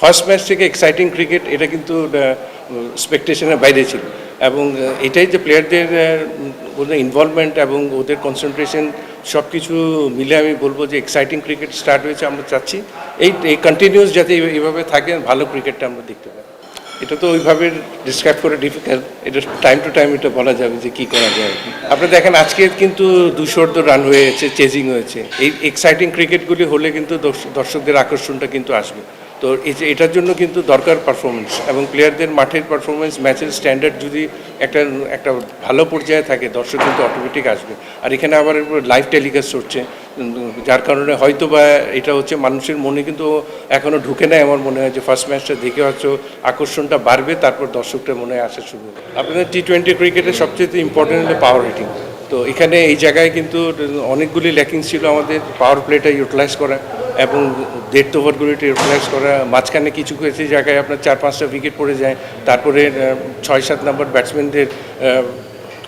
First match থেকে exciting cricket এটা কিন্তু স্পেকটেশনের বাইরে ছিল। এবং এটাই যে প্লেয়ারদের ওদের ইনভলভমেন্ট এবং ওদের কনসেন্ট্রেশন সব কিছু মিলে আমি বলব যে এক্সাইটিং ক্রিকেট স্টার্ট হয়েছে আমরা চাচ্ছি। এই এই কন্টিনিউস যাতে এই- এইভাবে থাকে, ভালো ক্রিকেটটা আমরা দেখতে পাই। এটা তো ওইভাবে ডিসক্রাইব করে ডিফিকাল্ট এটা টাইম টু টাইম এটা বলা যাবে যে কি করা যায়। আপনি দেখেন, আজকে কিন্তু দুশোর তো রান হয়েছে চেজিং হয়েছে। এই এক্সাইটিং ক্রিকেটগুলি হলে কিন্তু দর্শকদের আকর্ষণটা কিন্তু আসবে। তো এটার জন্য কিন্তু দরকার পারফরমেন্স এবং প্লেয়ারদের মাঠের পারফরমেন্স ম্যাচের স্ট্যান্ডার্ড যদি একটা একটা ভালো পর্যায়ে থাকে, দর্শক কিন্তু অটোমেটিক আসবে। আর এখানে আবার লাইভ টেলিকাস্ট হচ্ছে, যার কারণে হয়তো বা এটা হচ্ছে মানুষের মনে কিন্তু এখনও ঢুকে নেয় আমার মনে হয় যে ফার্স্ট ম্যাচটা দেখে হয়তো আকর্ষণটা বাড়বে, তারপর দর্শকটা মনে হয় আসা শুরু হবে। আপনাদের টি টোয়েন্টি ক্রিকেটের সবচেয়ে ইম্পর্টেন্ট হলো পাওয়ার হিটিং তো এখানে এই জায়গায় কিন্তু অনেকগুলি ল্যাকিংস ছিল আমাদের পাওয়ার প্লেটা ইউটিলাইজ করা। এবং ডেথ ওভারগুলিটা ইউটিলাইজ করা মাঝখানে কিছু কিছু জায়গায় আপনার চার পাঁচটা উইকেট পড়ে যায়, তারপরে ছয় সাত নম্বর ব্যাটসম্যানদের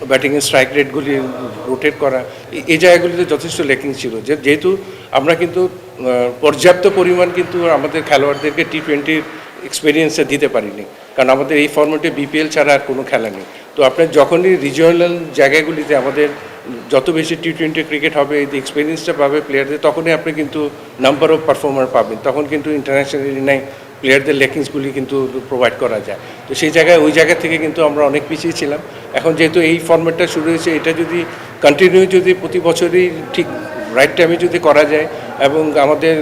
ব্যাটিংয়ের স্ট্রাইক রেটগুলি রোটেট করা এই- এই জায়গাগুলিতে যথেষ্ট লেকিং ছিল। যে, যেহেতু আমরা কিন্তু পর্যাপ্ত পরিমাণ কিন্তু আমাদের খেলোয়াড়দেরকে টি টোয়েন্টির এক্সপিরিয়েন্সে দিতে পারিনি। কারণ আমাদের এই ফর্মেটে বিপিএল ছাড়া আর কোনো খেলা নেই। তো আপনার যখনই রিজিওনাল জায়গাগুলিতে আমাদের যত বেশি টি টোয়েন্টি ক্রিকেট হবে এই এক্সপিরিয়েন্সটা পাবে প্লেয়ারদের তখনই আপনি কিন্তু নাম্বার অফ পারফর্মার পাবেন। তখন কিন্তু ইন্টারন্যাশনালি নাই প্লেয়ারদের লেকিংসগুলি কিন্তু প্রোভাইড করা যায়। তো সেই জায়গায়, ওই জায়গা থেকে কিন্তু আমরা অনেক পিছিয়ে ছিলাম। এখন যেহেতু এই ফর্মেটটা শুরু হয়েছে, এটা যদি কন্টিনিউ যদি প্রতি বছরই ঠিক রাইট টাইমে যদি করা যায় এবং আমাদের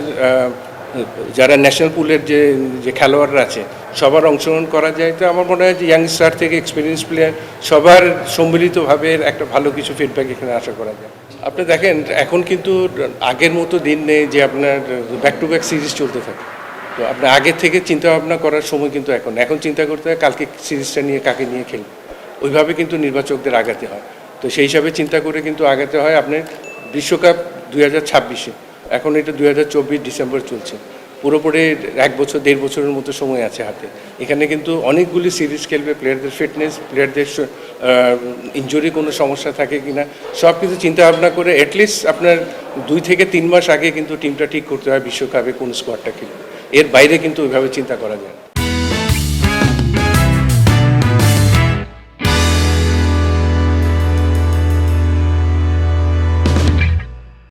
যারা ন্যাশনাল পুলের যে যে খেলোয়াড়রা আছে, সবার অংশগ্রহণ করা যায়। তো আমার মনে হয় যে ইয়াংস্টার থেকে এক্সপিরিয়েন্স প্লেয়ার সবার সম্মিলিতভাবে একটা ভালো কিছু ফিডব্যাক এখানে আশা করা যায়। আপনি দেখেন, এখন কিন্তু আগের মতো দিন নেই যে আপনার ব্যাক টু ব্যাক সিরিজ চলতে থাকে। তো আপনি আগের থেকে চিন্তা ভাবনা করার সময় কিন্তু এখন এখন চিন্তা করতে হয় কালকে সিরিজটা নিয়ে কাকে নিয়ে খেলবে। ওইভাবে কিন্তু নির্বাচকদের আগাতে হয়। তো সেই হিসাবে চিন্তা করে কিন্তু আগাতে হয় আপনার বিশ্বকাপ দুই হাজার ছাব্বিশে। এখন এটা দুই হাজার চব্বিশ ডিসেম্বর চলছে। পুরোপুরি এক বছর, দেড় বছরের মতো সময় আছে হাতে। এখানে কিন্তু অনেকগুলি সিরিজ খেলবে, প্লেয়ারদের ফিটনেস, প্লেয়ারদের ইঞ্জুরি কোনো সমস্যা থাকে কি না সব কিছু চিন্তাভাবনা করে অ্যাটলিস্ট আপনার দুই থেকে তিন মাস আগে কিন্তু টিমটা ঠিক করতে হয় বিশ্বকাপে কোন স্কোয়াডটা খেলবে। এর বাইরে কিন্তু ওইভাবে চিন্তা করা যায়